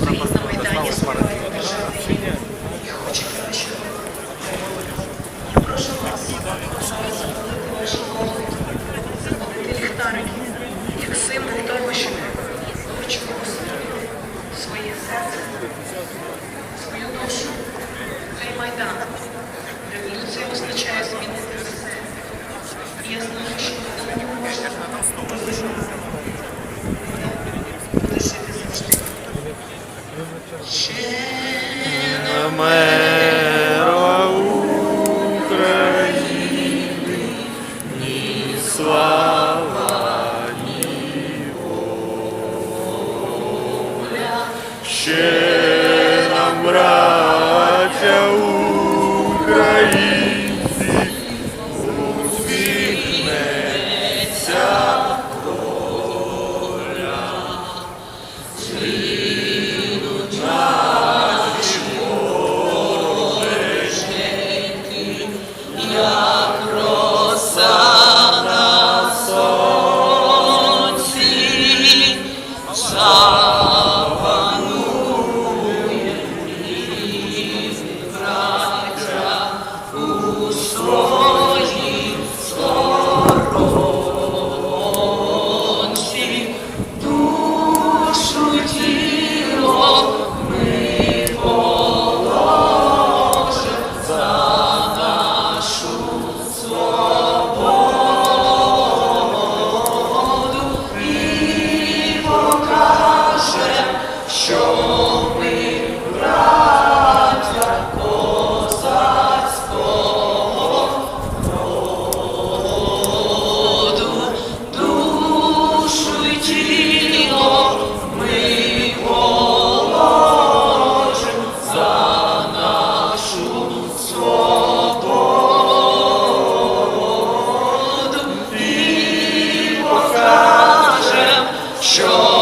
на Майдані збройної держави. Я як символ того, що ми майдан. мера України, ні слава, ні воля. ще нам рад. sure.